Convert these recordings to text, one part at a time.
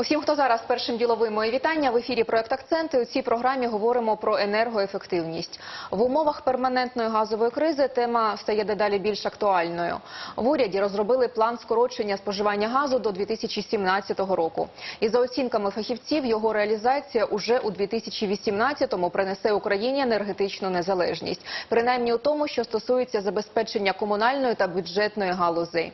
Усім, хто зараз першим діловим мої вітання в ефірі проект акценти. У цій програмі говоримо про енергоефективність в умовах перманентної газової кризи. Тема стає дедалі більш актуальною. В уряді розробили план скорочення споживання газу до 2017 року. І за оцінками фахівців, його реалізація уже у 2018-му принесе Україні енергетичну незалежність, принаймні у тому, що стосується забезпечення комунальної та бюджетної галузей.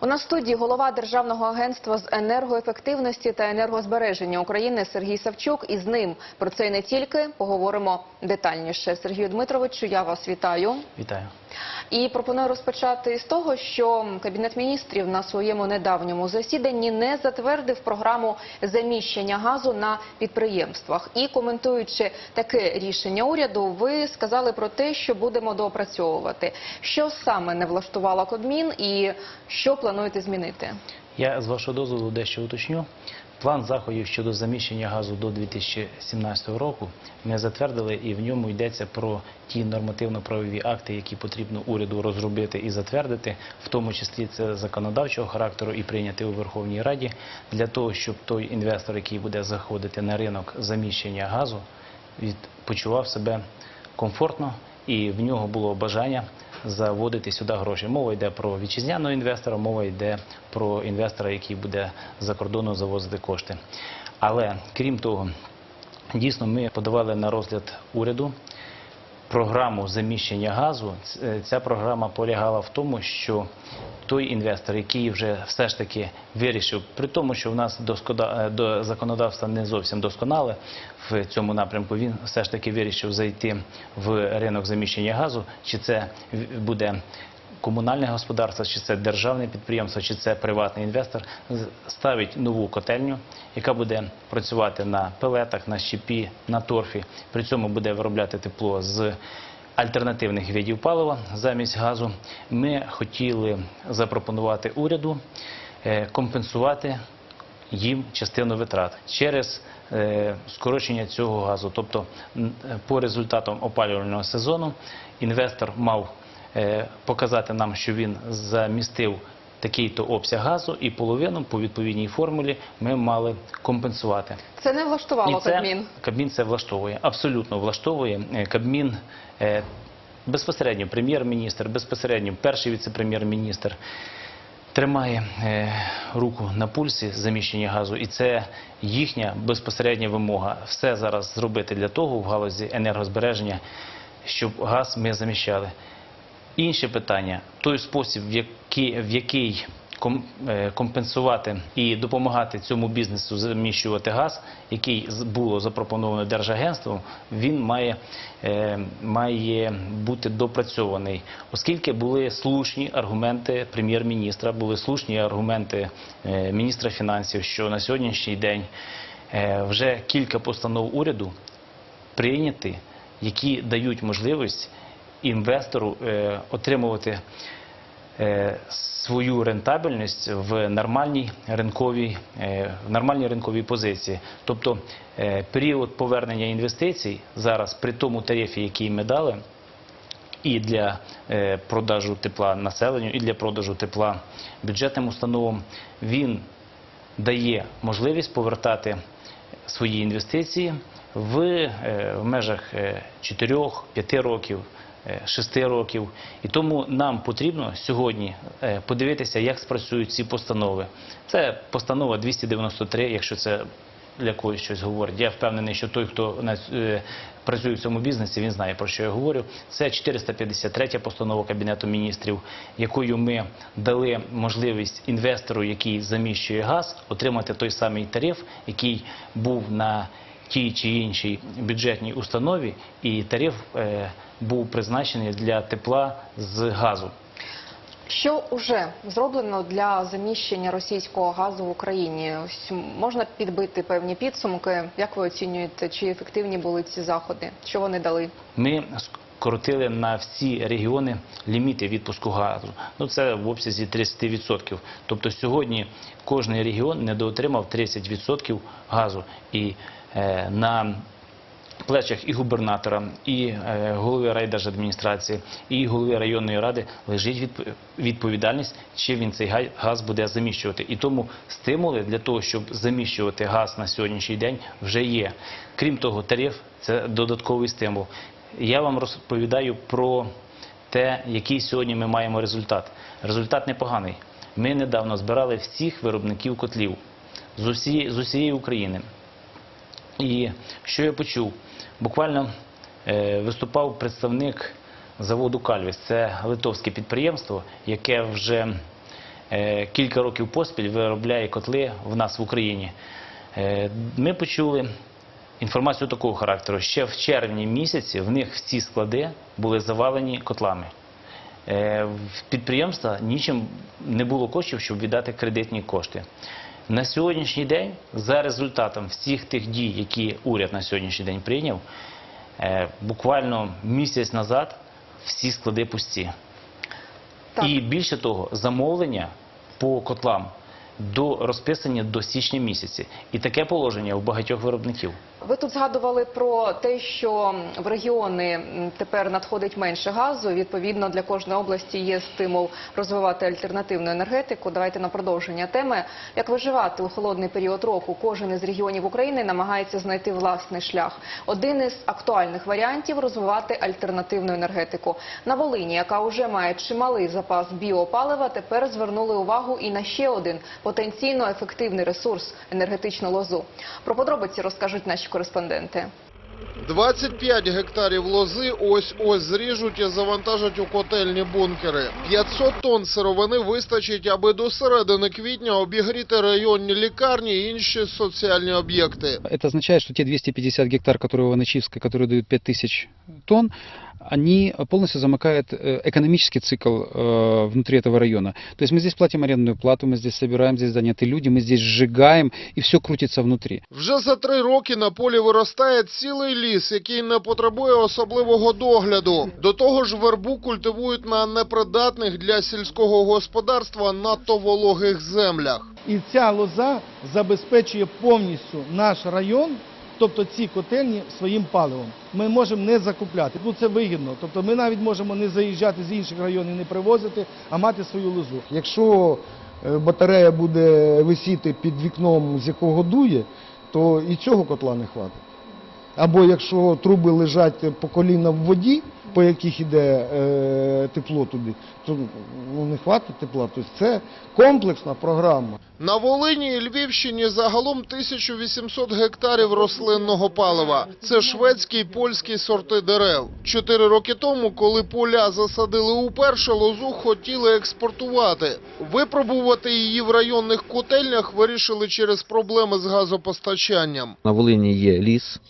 У нас студії голова Державного агентства з енергоефективності та енергозбереження України Сергій Савчук. І з ним про це і не тільки поговоримо детальніше. Сергію Дмитровичу, я вас вітаю. Вітаю. І пропоную розпочати з того, що Кабінет міністрів на своєму недавньому засіданні не затвердив програму заміщення газу на підприємствах. І коментуючи таке рішення уряду, ви сказали про те, що будемо доопрацьовувати. Що саме не влаштувала Кабмін і що плануєте змінити? Я з вашого дозволу дещо уточню. План заходів щодо заміщення газу до 2017 року ми затвердили, і в ньому йдеться про ті нормативно-правові акти, які потрібно уряду розробити і затвердити, в тому числі це законодавчого характеру і прийняти у Верховній Раді. Для того, щоб той інвестор, який буде заходити на ринок заміщення газу, від- почував себе комфортно і в нього було бажання заводити сюди гроші. Мова йде про вітчизняного інвестора, мова йде про інвестора, який буде за кордону завозити кошти. Але крім того, дійсно ми подавали на розгляд уряду програму заміщення газу. Ця програма полягала в тому, що той інвестор, який вже все ж таки вирішив, при тому, що в нас е, до законодавства не зовсім досконале в цьому напрямку, він все ж таки вирішив зайти в ринок заміщення газу, чи це буде комунальне господарство, чи це державне підприємство, чи це приватний інвестор, ставить нову котельню, яка буде працювати на пелетах, на щепі, на торфі. При цьому буде виробляти тепло з альтернативних видів палива замість газу. Ми хотіли запропонувати уряду е, компенсувати їм частину витрат через е, скорочення цього газу. Тобто е, по результатам опалювального сезону інвестор мав показати нам, що він замістив такий-то обсяг газу, і половину по відповідній формулі ми мали компенсувати. Це не влаштувало І це, Кабмін. Кабмін це влаштовує, абсолютно влаштовує. Е, Кабмін е, безпосередньо прем'єр-міністр, безпосередньо перший віце-прем'єр-міністр тримає е, руку на пульсі заміщення газу, і це їхня безпосередня вимога. Все зараз зробити для того в галузі енергозбереження, щоб газ ми заміщали. Інше питання. Той спосіб, в який, в який е, компенсувати і допомагати цьому бізнесу заміщувати газ, який було запропоновано Держагентством, він має, е, має бути допрацьований, оскільки були слушні аргументи прем'єр-міністра, були слушні аргументи е, міністра фінансів, що на сьогоднішній день вже кілька постанов уряду прийняті, які дають можливість інвестору е, отримувати е, свою рентабельність в нормальній ринковій, е, в нормальній ринковій позиції. Тобто період повернення інвестицій зараз при тому тарифі, який ми дали, і для продажу тепла населенню, і для продажу тепла бюджетним установам, він дає можливість повертати свої інвестиції в межах 4-5 років. 6 років, і тому нам потрібно сьогодні е, подивитися, як спрацюють ці постанови. Це постанова 293, якщо це для когось щось говорить. Я впевнений, що той, хто е, працює в цьому бізнесі, він знає про що я говорю. Це 453 постанова Кабінету міністрів, якою ми дали можливість інвестору, який заміщує газ, отримати той самий тариф, який був на тій чи іншій бюджетній установі, і тариф е, був призначений для тепла з газу. Що вже зроблено для заміщення російського газу в Україні? Ось можна підбити певні підсумки. Як ви оцінюєте, чи ефективні були ці заходи? Що вони дали? Ми скоротили на всі регіони ліміти відпуску газу. Ну це в обсязі 30%. Тобто сьогодні кожен регіон недоотримав 30% газу. І на плечах і губернатора, і е, голови райдержадміністрації, і голови районної ради лежить відп- відповідальність, чи він цей газ буде заміщувати. І тому стимули для того, щоб заміщувати газ на сьогоднішній день, вже є. Крім того, тариф це додатковий стимул. Я вам розповідаю про те, який сьогодні ми маємо результат. Результат непоганий. Ми недавно збирали всіх виробників котлів з усієї України. І що я почув? Буквально е, виступав представник заводу Кальвіс. Це литовське підприємство, яке вже е, кілька років поспіль виробляє котли в нас в Україні. Е, ми почули інформацію такого характеру. Ще в червні місяці в них всі склади були завалені котлами. В підприємства нічим не було коштів, щоб віддати кредитні кошти. На сьогоднішній день, за результатом всіх тих дій, які уряд на сьогоднішній день прийняв, е, буквально місяць назад всі склади пусті. Так. І більше того, замовлення по котлам до розписані до січня місяці. І таке положення у багатьох виробників. Ви тут згадували про те, що в регіони тепер надходить менше газу. Відповідно, для кожної області є стимул розвивати альтернативну енергетику. Давайте на продовження теми. Як виживати у холодний період року? Кожен із регіонів України намагається знайти власний шлях. Один із актуальних варіантів розвивати альтернативну енергетику. На Волині, яка вже має чималий запас біопалива, тепер звернули увагу і на ще один потенційно ефективний ресурс енергетичну лозу. Про подробиці розкажуть наші кореспонденти. 25 гектарів лози ось-ось зріжуть і завантажать у котельні бункери. 500 тонн сировини вистачить, аби до середини квітня обігріти районні лікарні і інші соціальні об'єкти. Это означает, что те 250 гектар, которые в Иванычевской, которые дают 5000 тонн, они полностью замыкают э, экономический цикл э, внутри этого района. То есть мы здесь платим арендную плату, мы здесь собираем, здесь заняты люди, мы здесь сжигаем, и все крутится внутри. Вже за три роки на полі виростає цілий ліс, який не потребує особливого догляду. До того ж, вербу культивують на непридатних для сільського господарства надто вологих землях. І ця лоза забезпечує повністю наш район, тобто ці котельні своїм паливом. Ми можемо не закупляти. Ну це вигідно. Тобто ми навіть можемо не заїжджати з інших районів, не привозити, а мати свою лозу. Якщо е, батарея буде висіти під вікном, з якого дує, то і цього котла не хватить. Або якщо труби лежать по коліна в воді, по яких іде е, тепло туди, то ну, не хватить тепла. Тобто це комплексна програма. На Волині і Львівщині загалом 1800 гектарів рослинного палива. Це шведські й польські сорти дерев. Чотири роки тому, коли поля засадили уперше, лозу хотіли експортувати. Випробувати її в районних котельнях вирішили через проблеми з газопостачанням. На Волині є ліс,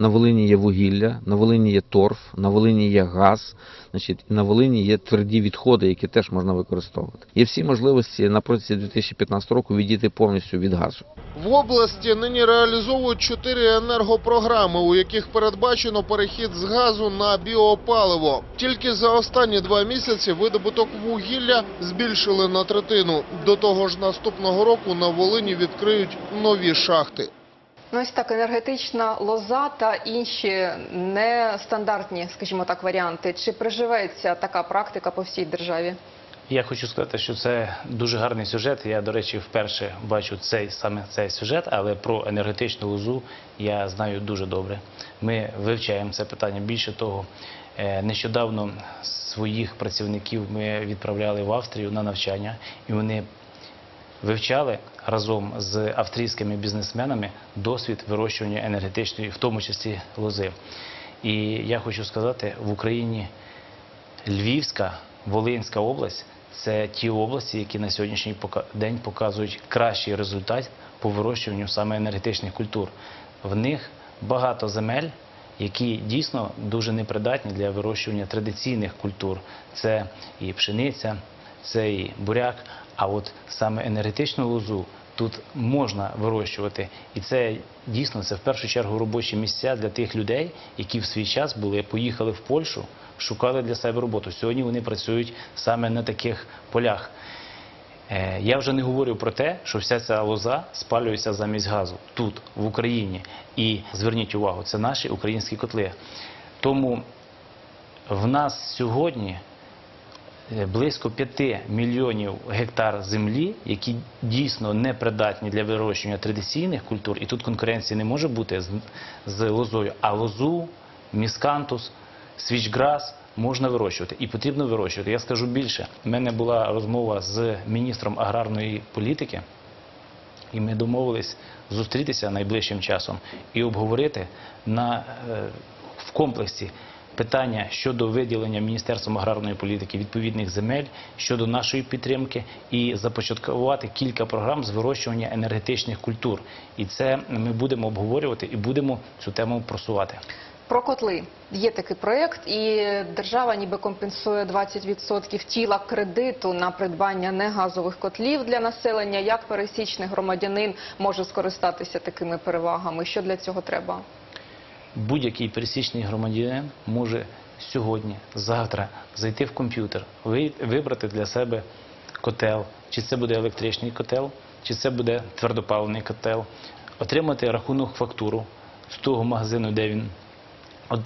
на Волині є вугілля, на Волині є торф, на Волині є газ, значить, і на Волині є тверді відходи, які теж можна використовувати. Є всі можливості на протязі 2015 року відійти повністю від газу. В області нині реалізовують чотири енергопрограми, у яких передбачено перехід з газу на біопаливо. Тільки за останні два місяці видобуток вугілля збільшили на третину. До того ж, наступного року на Волині відкриють нові шахти. Ну, ось так, енергетична лоза та інші нестандартні, скажімо так, варіанти. Чи приживеться така практика по всій державі? Я хочу сказати, що це дуже гарний сюжет. Я, до речі, вперше бачу цей саме цей сюжет, але про енергетичну лозу я знаю дуже добре. Ми вивчаємо це питання. Більше того, е, нещодавно своїх працівників ми відправляли в Австрію на навчання, і вони вивчали разом з австрійськими бізнесменами досвід вирощування енергетичної, в тому числі лози. І я хочу сказати, в Україні Львівська, Волинська область це ті області, які на сьогоднішній день показують кращий результат по вирощуванню саме енергетичних культур. В них багато земель, які дійсно дуже непридатні для вирощування традиційних культур. Це і пшениця, це і буряк. А от саме енергетичну лозу тут можна вирощувати. І це дійсно це в першу чергу робочі місця для тих людей, які в свій час були, поїхали в Польщу, шукали для себе роботу. Сьогодні вони працюють саме на таких полях. Е, Я вже не говорю про те, що вся ця лоза спалюється замість газу тут, в Україні. І зверніть увагу, це наші українські котли. Тому в нас сьогодні близько 5 мільйонів гектар землі, які дійсно не придатні для вирощування традиційних культур, і тут конкуренції не може бути з, лозою, а лозу, міскантус, свічграс можна вирощувати і потрібно вирощувати. Я скажу більше. У мене була розмова з міністром аграрної політики, і ми домовились зустрітися найближчим часом і обговорити на, е, в комплексі питання щодо виділення Міністерством аграрної політики відповідних земель щодо нашої підтримки і започаткувати кілька програм з вирощування енергетичних культур. І це ми будемо обговорювати і будемо цю тему просувати. Про котли є такий проєкт, і держава ніби компенсує 20% тіла кредиту на придбання негазових котлів для населення. Як пересічний громадянин може скористатися такими перевагами? Що для цього треба? Будь-який пересічний громадянин може сьогодні, завтра зайти в комп'ютер, ви- вибрати для себе котел, чи це буде електричний котел, чи це буде твердопаливний котел, отримати рахунок фактуру з того магазину, де він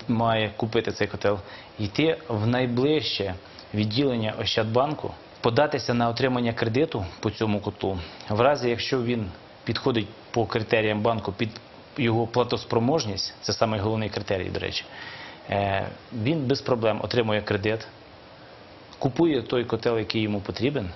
має купити цей котел, йти в найближче відділення Ощадбанку, податися на отримання кредиту по цьому котлу. В разі, якщо він підходить по критеріям банку під його платоспроможність, це самий головний критерій, до речі, е, він без проблем отримує кредит, купує той котел, який йому потрібен,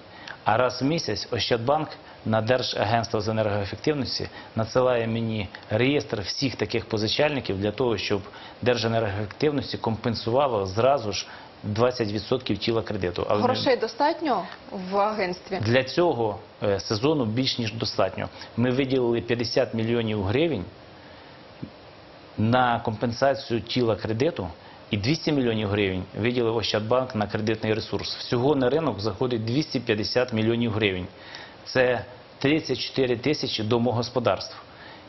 а раз в місяць Ощадбанк на Держагентство з енергоефективності надсилає мені реєстр всіх таких позичальників для того, щоб Держенергоефективності компенсувало зразу ж 20% тіла кредиту. Але Грошей достатньо в агентстві? для цього е, сезону більш ніж достатньо. Ми виділили 50 мільйонів гривень на компенсацію тіла кредиту і 200 мільйонів гривень виділив Ощадбанк на кредитний ресурс. Всього на ринок заходить 250 мільйонів гривень. Це 34 тисячі домогосподарств.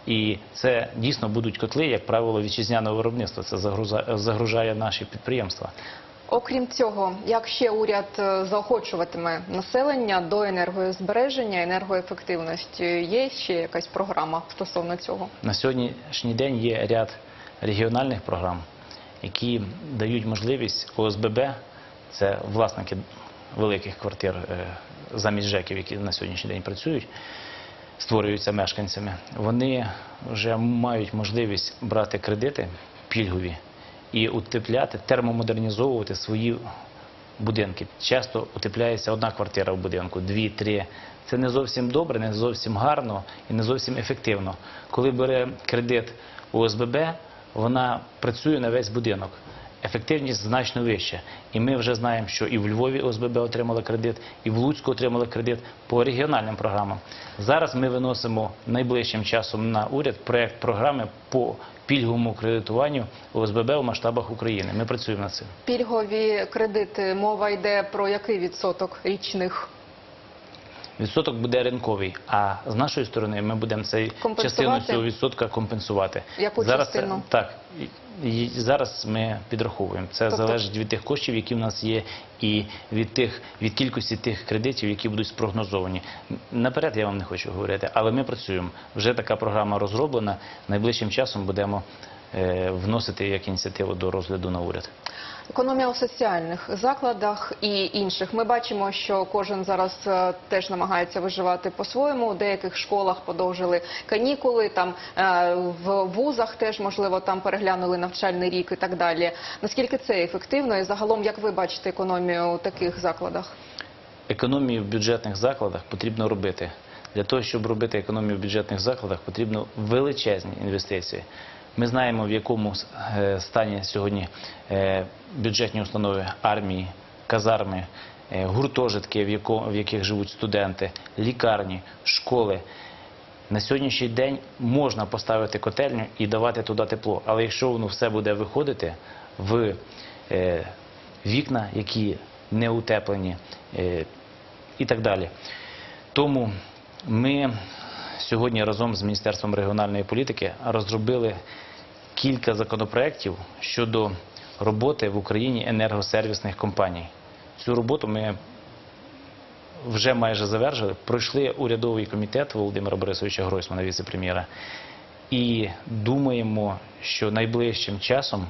І це дійсно будуть котли, як правило, вітчизняного виробництва. Це загружає наші підприємства. Окрім цього, як ще уряд е, заохочуватиме населення до енергозбереження, енергоефективності? Є ще якась програма стосовно цього? На сьогоднішній день є ряд регіональних програм, які дають можливість ОСББ, це власники великих квартир е, замість ЖЕКів, які на сьогоднішній день працюють, створюються мешканцями. Вони вже мають можливість брати кредити пільгові і утепляти, термомодернізовувати свої будинки. Часто утепляється одна квартира в будинку, дві, три. Це не зовсім добре, не зовсім гарно і не зовсім ефективно. Коли бере кредит ОСББ, вона працює на весь будинок. Ефективність значно вища. І ми вже знаємо, що і в Львові ОСББ отримали кредит, і в Луцьку отримали кредит по регіональним програмам. Зараз ми виносимо найближчим часом на уряд проект програми по пільговому кредитуванню ОСББ у масштабах України. Ми працюємо над цим. Пільгові кредити, мова йде про який відсоток річних? Відсоток буде ринковий, а з нашої сторони ми будемо цей частину цього відсотка компенсувати. Яку зараз частину? так і, зараз ми підраховуємо. Це Тобто- залежить від тих коштів, які в нас є, і від тих від кількості тих кредитів, які будуть спрогнозовані. Наперед я вам не хочу говорити, але ми працюємо. Вже така програма розроблена. Найближчим часом будемо вносити як ініціативу до розгляду на уряд. Економія у соціальних закладах і інших. Ми бачимо, що кожен зараз е, теж намагається виживати по-своєму. У деяких школах подовжили канікули, там е, в вузах теж можливо там переглянули навчальний рік і так далі. Наскільки це ефективно і загалом, як ви бачите економію у таких закладах? Економію в бюджетних закладах потрібно робити. Для того, щоб робити економію в бюджетних закладах, потрібно величезні інвестиції. Ми знаємо, в якому е, стані сьогодні е, бюджетні установи армії, казарми, е, гуртожитки, в яких живуть студенти, лікарні, школи. На сьогоднішній день можна поставити котельню і давати туди тепло. Але якщо воно все буде виходити в вікна, які не утеплені і так далі. Тому ми сьогодні разом з Міністерством регіональної політики розробили кілька законопроєктів щодо роботи в Україні енергосервісних компаній. Цю роботу ми вже майже завершили. Пройшли урядовий комітет Володимира Борисовича Гройсмана, віце-прем'єра. І думаємо, що найближчим часом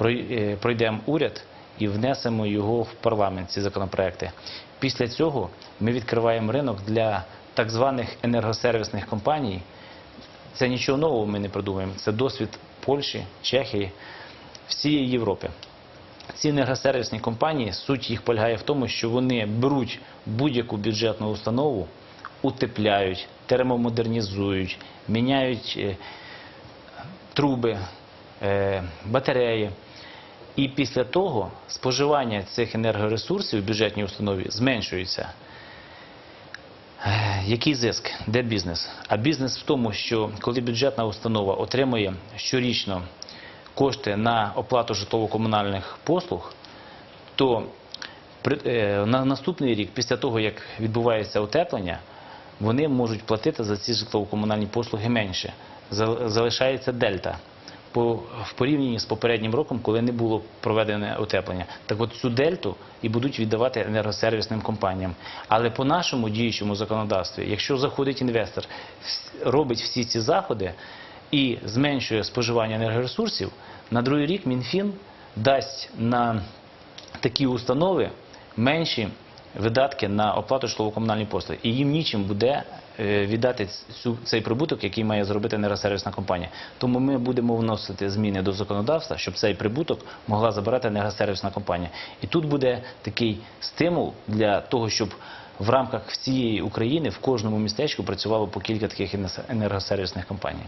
е, пройдемо уряд і внесемо його в парламент, ці законопроекти. Після цього ми відкриваємо ринок для так званих енергосервісних компаній. Це нічого нового ми не придумаємо. Це досвід Польщі, Чехії, всієї Європи. Ці енергосервісні компанії, суть їх полягає в тому, що вони беруть будь-яку бюджетну установу, утепляють, термомодернізують, міняють е, труби, е, батареї. І після того споживання цих енергоресурсів в бюджетній установі зменшується. Який зиск? Де бізнес? А бізнес в тому, що коли бюджетна установа отримує щорічно кошти на оплату житлово-комунальних послуг, то е, на наступний рік, після того, як відбувається утеплення, вони можуть платити за ці житлово-комунальні послуги менше. Зал- Залишається дельта по, в порівнянні з попереднім роком, коли не було проведене утеплення. Так от цю дельту і будуть віддавати енергосервісним компаніям. Але по нашому діючому законодавстві, якщо заходить інвестор, робить всі ці заходи і зменшує споживання енергоресурсів, на другий рік Мінфін дасть на такі установи менші видатки на оплату житлово-комунальні послуги. І їм нічим буде віддати цю, цей прибуток, який має зробити енергосервісна компанія. Тому ми будемо вносити зміни до законодавства, щоб цей прибуток могла забирати енергосервісна компанія. І тут буде такий стимул для того, щоб в рамках всієї України в кожному містечку працювало по кілька таких енергосервісних компаній.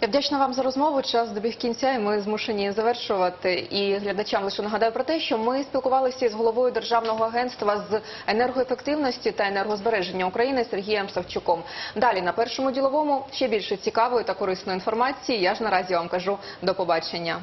Я вдячна вам за розмову. Час добіг кінця, і ми змушені завершувати. І глядачам лише нагадаю про те, що ми спілкувалися з головою Державного агентства з енергоефективності та енергозбереження України Сергієм Савчуком. Далі на першому діловому ще більше цікавої та корисної інформації. Я ж наразі вам кажу до побачення.